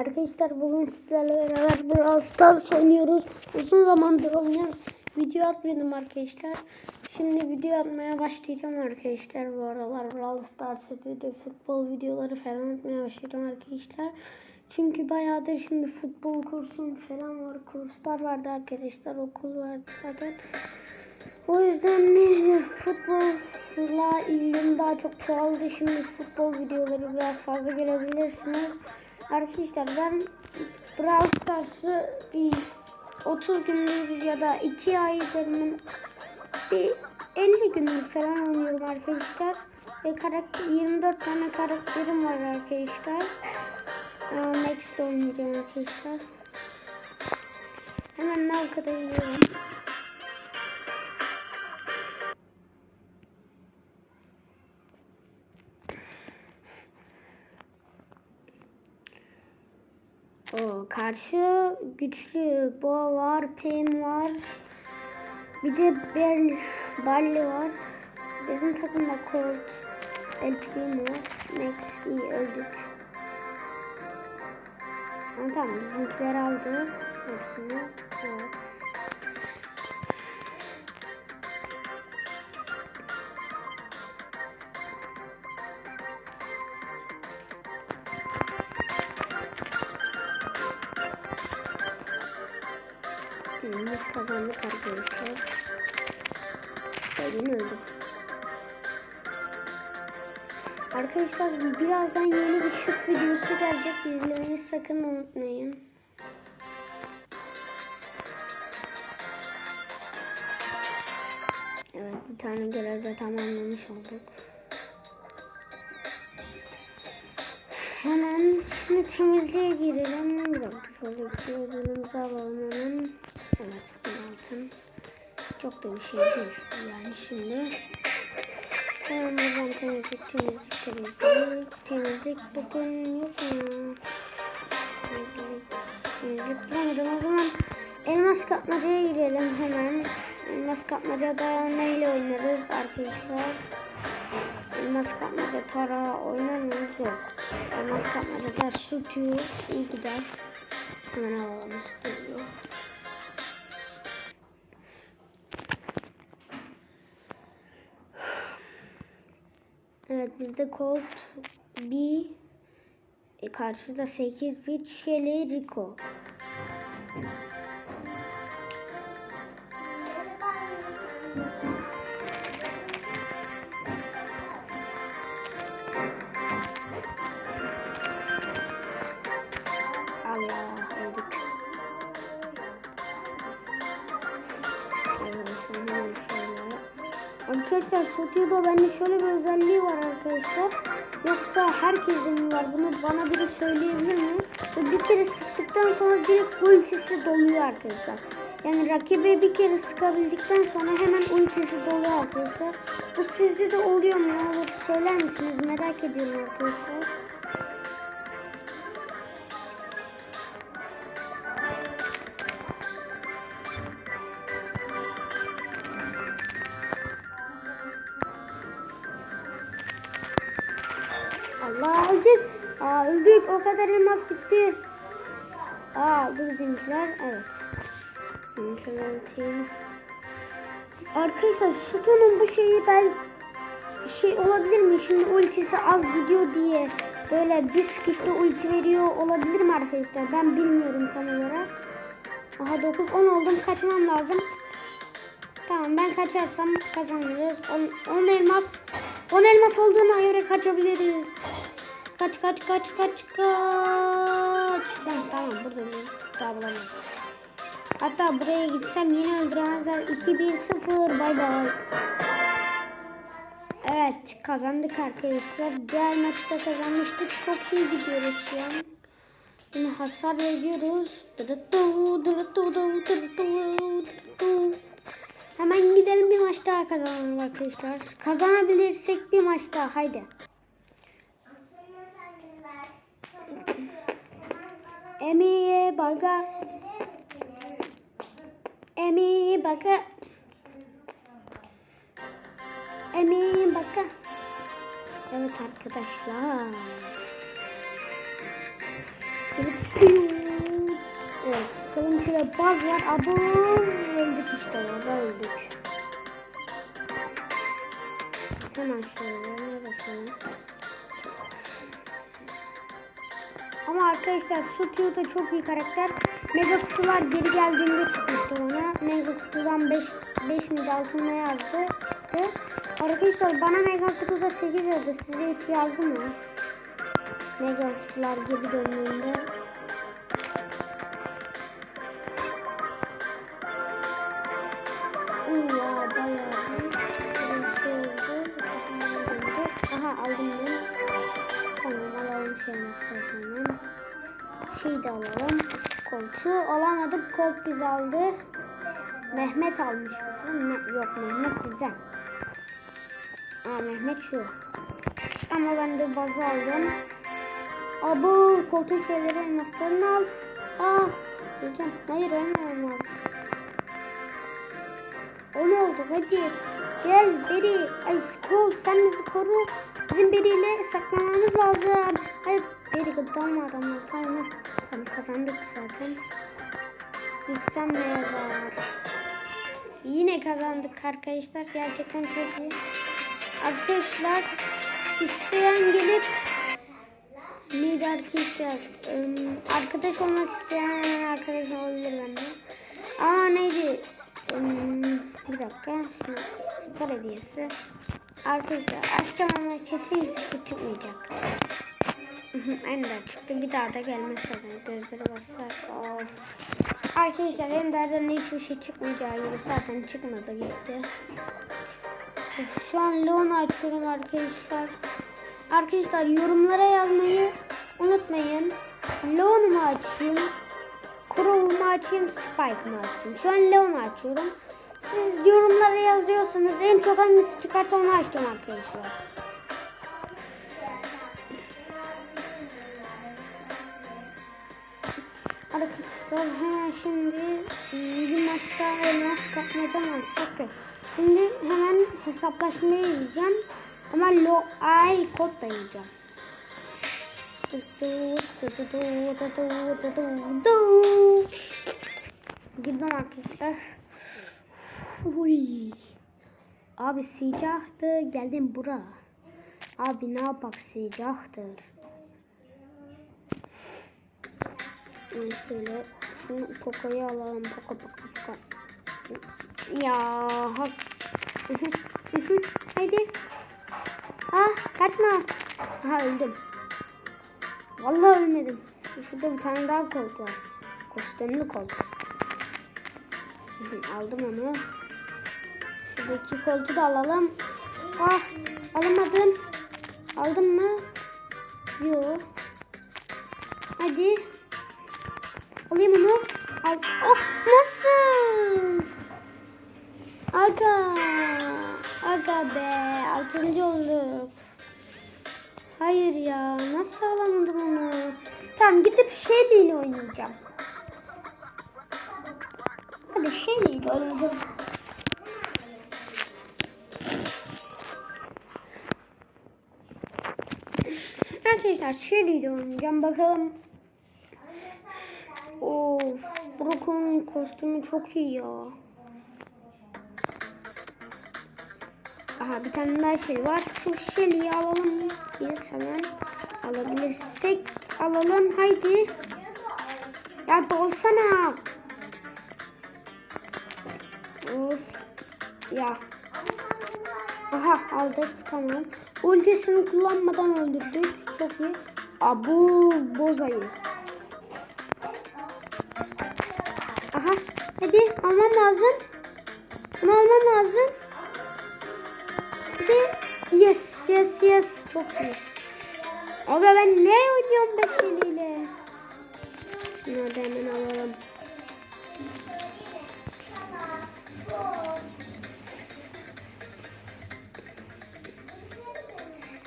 Arkadaşlar bugün sizlerle beraber Brawl Stars oynuyoruz. Uzun zamandır oynuyoruz. Video atmadım arkadaşlar. Şimdi video atmaya başlayacağım arkadaşlar. Bu aralar Brawl Stars de futbol videoları falan atmaya başlayacağım arkadaşlar. Çünkü bayağıdır şimdi futbol kursum falan var. Kurslar vardı arkadaşlar. Okul vardı zaten. O yüzden ne futbolla ilgim daha çok çoğaldı. Şimdi futbol videoları biraz fazla görebilirsiniz. Arkadaşlar ben Brawl Stars'ı bir 30 günlük ya da 2 aydır bir 50 günlük falan oynuyorum arkadaşlar. Ve karakter 24 tane karakterim var arkadaşlar. Max'le oynayacağım arkadaşlar. Hemen Nalka'da gidiyorum. Karşı güçlü Boğa var, Pam var. Bir de Bel Barley var. Bizim takımda Colt, El Primo, Max iyi öldük. Ha, tamam bizimkiler aldı hepsini. Evet. Gelecek. İzlemeyi sakın unutmayın. Evet bir tane görevde tamamlamış olduk. Hemen şimdi temizliğe girelim. Bir dakika iki ödülümüzü alalım hemen. Evet altın. Çok da bir şey değil yani şimdi. Buradan temizlik temizlik temizlik. Temizlik bugün yok mu? Temizlik, bulamadım. O zaman elmas kapmacaya girelim hemen. Elmas kapmacada neyle oynarız arkadaşlar? Elmas kapmaca tara oynar mıyız? Yok. Elmas kapmacada sütü iyi gider. Hemen alalım istiyor. Evet bizde Colt B e, karşıda 8 bit Shelly Rico. Arkadaşlar Stüdyo'da bende şöyle bir özelliği var arkadaşlar. Yoksa herkeste mi var? Bunu bana biri söyleyebilir mi? Ve bir kere sıktıktan sonra direkt ultisi doluyor arkadaşlar. Yani rakibe bir kere sıkabildikten sonra hemen ultisi doluyor arkadaşlar. Bu sizde de oluyor mu? Olur söyler misiniz? Merak ediyorum arkadaşlar. Allah öleceğiz. Aa öldük. O kadar elmas gitti. Aa bu bizimkiler. Evet. Şöyle atayım. Arkadaşlar sütunun bu şeyi ben şey olabilir mi? Şimdi ultisi az gidiyor diye böyle bir sıkışta ulti veriyor olabilir mi arkadaşlar? Ben bilmiyorum tam olarak. Aha 9 10 oldum. Kaçmam lazım. Tamam ben kaçarsam kazanırız. 10 10 elmas 10 elmas olduğuna göre kaçabiliriz. Kaç kaç kaç kaç kaç. Ben tamam burada bir daha bulamam. Hatta buraya gitsem yine öldüremezler. 2-1-0 bay bay. Evet kazandık arkadaşlar. Diğer maçta kazanmıştık. Çok iyi gidiyoruz şu an. Yine hasar veriyoruz. Hemen gidelim bir maç daha kazanalım arkadaşlar. Kazanabilirsek bir maç daha haydi. Emiye baga. Emi baga. Emi baga. Evet arkadaşlar. Evet sıkalım şöyle baz var. Abo öldük işte baza öldük. Hemen şöyle basalım. Ama arkadaşlar Sutio da çok iyi karakter. Mega kutular geri geldiğinde çıkmıştı ona. Mega kutudan 5 5 miydi altında yazdı çıktı. Arkadaşlar bana mega kutuda 8 yazdı. Size 2 yazdı mı? Mega kutular geri döndüğünde. Kolt biz aldı. Mehmet almış bizim. Me- yok Mehmet bizden. Aa Mehmet şu. Ama ben de bazı aldım. Abo koltuğun şeyleri elmaslarını al. Aa öleceğim. Hayır ölmem. O ne oldu? Hadi. Gel Beri. Ay Skol sen bizi koru. Bizim biriyle saklamamız lazım. Hayır Beri gıddanma adamlar. Tamam. Tamam kazandık zaten. Gitsem ne yazar. Yine kazandık arkadaşlar. Gerçekten çok iyi. Arkadaşlar isteyen gelip neydi arkadaşlar? Arkadaş olmak isteyen arkadaş olabilir bende. Aa neydi? Bir dakika. Şu star hediyesi. Arkadaşlar aşkım ama kesin çıkmayacak. Ender çıktı. Bir daha da gelmez zaten. Gözleri bassak. Of. Arkadaşlar Ender'den hiçbir şey çıkmayacağı gibi zaten çıkmadı gitti. Şu an Leon'u açıyorum arkadaşlar. Arkadaşlar yorumlara yazmayı unutmayın. Leon'u mu açayım? Crow'u mu açayım? Spike mı açayım? Şu an Leon'u açıyorum. Siz yorumlara yazıyorsunuz. En çok hangisi çıkarsa onu açacağım arkadaşlar. Arkadaşlar hemen şimdi ıı, bir maçta elmas kapmaca açsak yok. Şimdi hemen hesaplaşmaya gideceğim. Ama lo ay kod da yiyeceğim. Girdim arkadaşlar. Uy. Abi sıcaktı geldim bura. Abi ne yapak sıcaktır. Şöyle şu kokoyu alalım. Koko koko koko. Ya hak. Haydi. Ah kaçma. Aha öldüm. Vallahi ölmedim. Şurada bir tane daha kolt var. Kostümlü kolt. Aldım onu. Şuradaki koltuğu da alalım. Ah alamadım. Aldın mı? Yok. Hadi. Altıncı olduk. Hayır ya. Nasıl alamadım onu? Tamam gidip Shelly ile oynayacağım. Hadi Shelly ile oynayacağım. Arkadaşlar Shelly ile oynayacağım. Bakalım. Of. Brock'un kostümü çok iyi ya. Aha bir tane daha şey var. Şu Shelly'yi alalım. Biz hemen alabilirsek alalım. Haydi. Ya dolsana. Of. Ya. Aha aldık tamam. Ultisini kullanmadan öldürdük. Çok iyi. Abu bozayı. Aha hadi almam lazım. Bunu almam lazım. Yes yes yes. Çok iyi. Aga ben ne oynuyorum be seninle? Şunları da hemen alalım.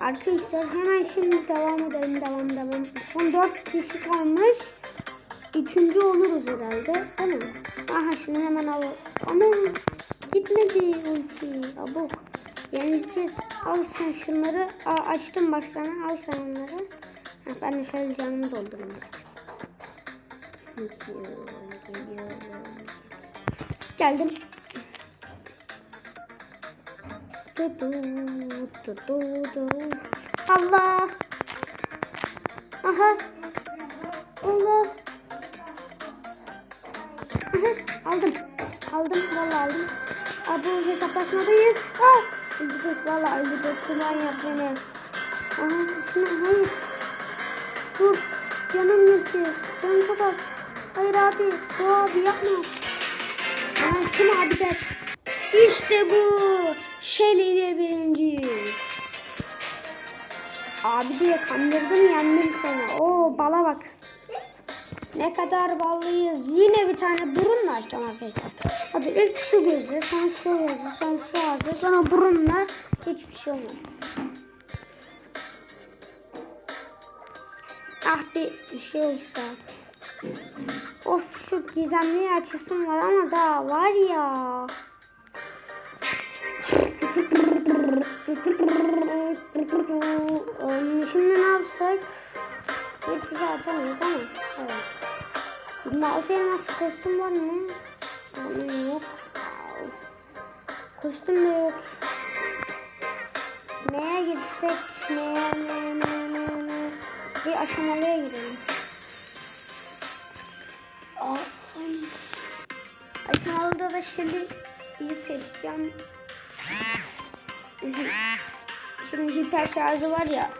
Arkadaşlar hemen şimdi devam edelim. Devam devam. Son 4 kişi kalmış. Üçüncü oluruz herhalde. Değil mi? Aha şunu hemen al. Ana gitmedi ulti. Abuk. Yenileceğiz. Al sen şunları. Aa, açtım bak sana. Al sen onları. Ha, ben de şöyle canımı doldurayım. Gidiyorum, geliyorum. Geldim. Allah. Aha. Allah. Aha, aldım. Aldım. Vallahi aldım. Abi hesaplaşmadayız. Ah. Öldürdük. Vallahi öldürdük. Kuman yap beni. Aha şunu hayır. Dur. Canım gitti. Canım çok az. Hayır abi. Bu abi yapma. Sana kim abi der? İşte bu. Shelly ile birinciyiz. Abi diye kandırdım yendim seni. Oo bala bak. Ne kadar ballıyız. Yine bir tane burunla açacağım arkadaşlar. Hadi ilk şu gözü, sonra şu gözü, sonra şu ağzı, sonra burunla hiçbir şey olmaz. Ah bir, şey olsa. Of şu gizemli açısım var ama daha var ya. Ee, Şimdi ne yapsak? Hiçbir şey açamıyoruz ama. Evet. Bunda altı elmas kostüm var mı? Onun yok. Kostüm de yok. Neye girsek? Neye, neye, neye, neye, neye? Bir aşamalıya girelim. Ay. Aşamalıda da şimdi iyi seçeceğim. Şimdi hiper şarjı var ya.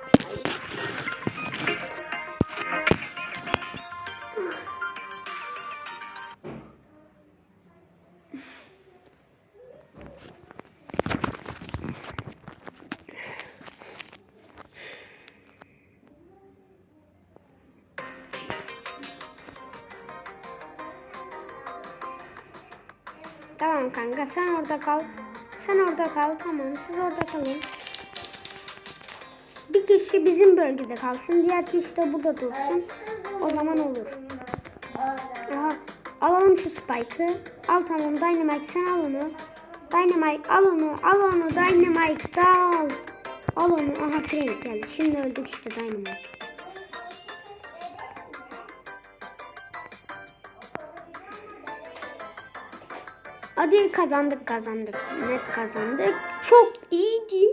Sen orada kal. Sen orada kal tamam siz orada kalın. Bir kişi bizim bölgede kalsın diğer kişi de burada dursun. O zaman olur. Aha, alalım şu Spike'ı. Al tamam Dynamite sen al onu. Dynamite al onu al onu Dynamite al. Al onu aha Frank geldi. Şimdi öldük işte Dynamite. Hadi kazandık kazandık. Net kazandık. Çok iyiydi.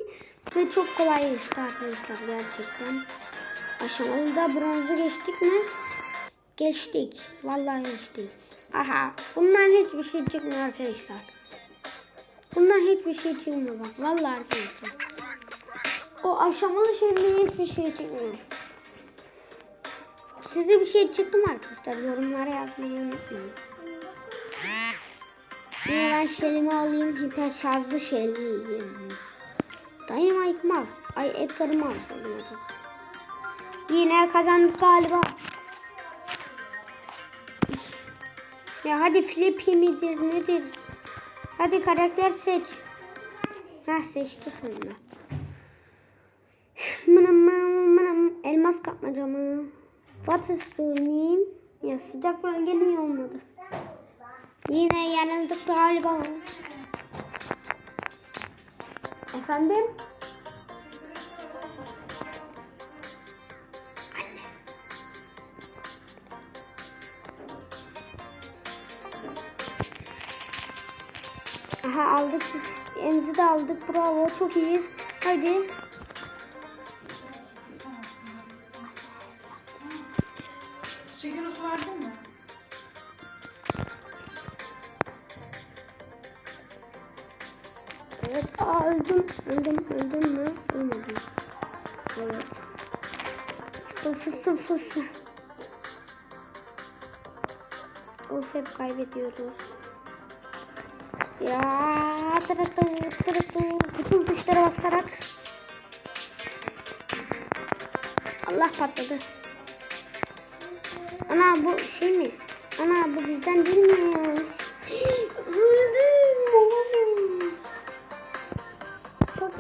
Ve çok kolay geçti arkadaşlar gerçekten. Aşamalıda bronzu geçtik mi? Geçtik. Vallahi geçtik. Aha. Bundan hiçbir şey çıkmıyor arkadaşlar. Bundan hiçbir şey çıkmıyor bak. Vallahi arkadaşlar. O aşamalı şeyden hiçbir şey çıkmıyor. Size bir şey çıktı mı arkadaşlar? Yorumlara yazmayı unutmayın. Yine ben Shelly'mi alayım. Hiper şarjlı Shelly. Dynamite Maz. Ay Edgar'ı alsaydım acaba? Yine kazandık galiba. Ya hadi Flippy midir nedir? Hadi karakter seç. Ha seçti sonunda. Mınım mınım mınım. Elmas kapmaca mı? Batı suyunayım. Ya sıcak bölge niye olmadı? Yine yanıldık galiba. Efendim? Anne. Aha aldık. Emzi de aldık. Bravo. Çok iyiyiz. Hadi. Evet. Aa öldüm. Öldüm. Öldüm mü? Ölmedim. Evet. Sıfır sıfır sıfır. Of hep kaybediyoruz. Ya tırıtı tırıtı bütün tuşlara basarak Allah patladı. Ana bu şey mi? Ana bu bizden değilmiş.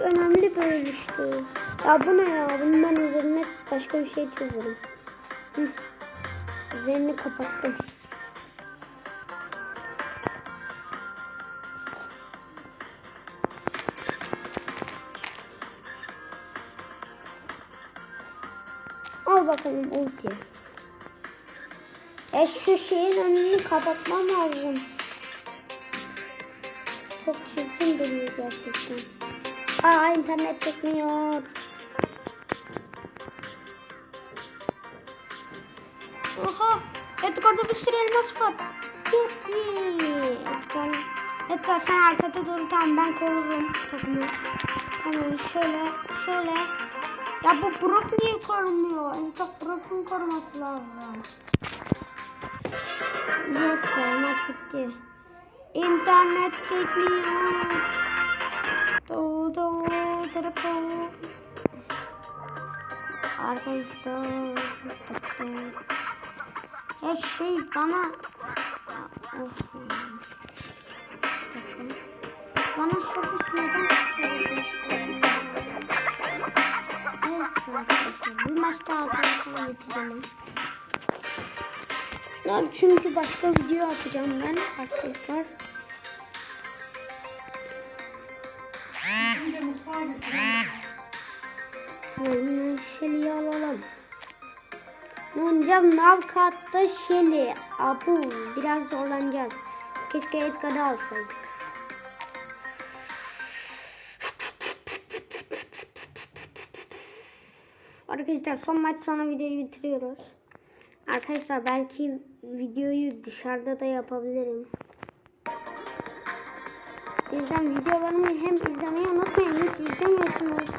Önemli bölmüştü. Ya bu ne ya? Bunu ben üzerine başka bir şey çizerim. Hı. Üzerini kapattım. Al bakalım ulti. E şu şeyin önünü kapatmam lazım. Çok çirkin duruyor gerçekten. Aa internet çekmiyor. Oha! Edgar'da bir sürü elmas var. Yuppi! Edgar, Edgar sen arkada dur tamam ben korurum takımı. Tamam şöyle şöyle. Ya bu Brock niye korumuyor? En çok Brock'un koruması lazım. Yes be maç bitti. İnternet çekmiyor. Do do do do. Arkadaşlar. Ya şey bana Ya, of. Bakın. Bana şurada neden? Neyse arkadaşlar. Bir maç daha atalım sonra bitirelim. Ya çünkü başka video atacağım ben arkadaşlar. Mutfağa götürün. Aynen Shelly'i alalım. Oynayacağız? Navkat'ta Shelly. Abu biraz zorlanacağız. Keşke Edgar'ı alsaydık. Arkadaşlar son maç sonra videoyu bitiriyoruz. Arkadaşlar belki videoyu dışarıda da yapabilirim. O yüzden videolarımı hem izlemeyi unutmayın. Hiç izlemiyorsunuz.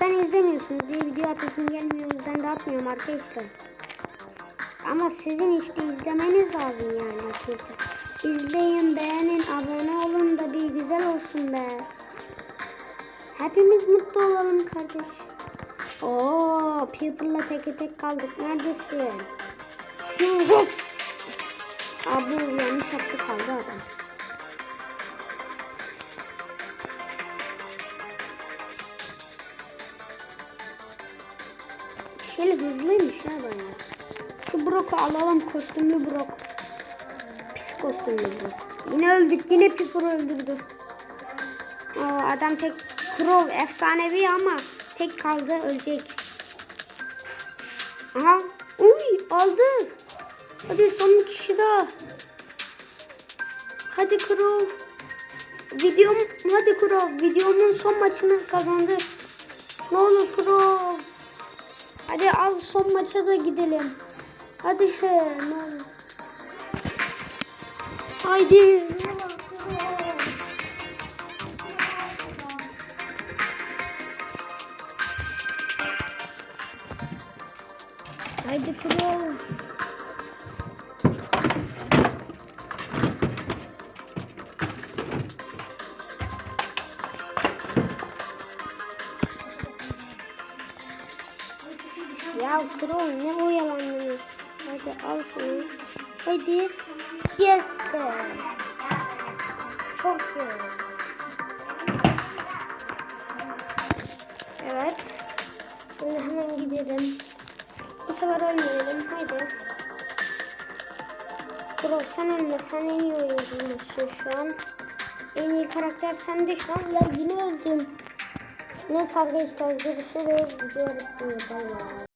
Ben izlemiyorsunuz diye video atasım gelmiyor. O yüzden de arkadaşlar. Ama sizin işte izlemeniz lazım yani arkadaşlar. İzleyin, beğenin, abone olun da bir güzel olsun be. Hepimiz mutlu olalım kardeş. Oo, People'la tek tek kaldık. Neredesin? Abi yanlış yaptı kaldı adam. Şöyle hızlıymış ya bayağı. Şu Brock'u alalım kostümlü Brock. Pis kostümlü Brock. Yine öldük yine Piper'ı öldürdü. O adam tek Crow efsanevi ama tek kaldı ölecek. Aha. Uy aldı. Hadi son kişi daha. Hadi Crow. Videom hadi Crow. Videomun son maçını kazandı. Ne olur Crow. Hadi al son maça da gidelim. Hadi he. Haydi. Haydi Ya Crow ne oyalandınız? Hadi al şunu. Hadi. Yes be. Çok güzel. Evet. Şimdi hemen gidelim. Bu sefer ölmeyelim. Haydi. Crow sen ölme. Sen en iyi oyuncuymuşsun şu an. En iyi karakter sende şu an. Ya yine öldüm. Neyse arkadaşlar görüşürüz. Video bitti. Bay bay.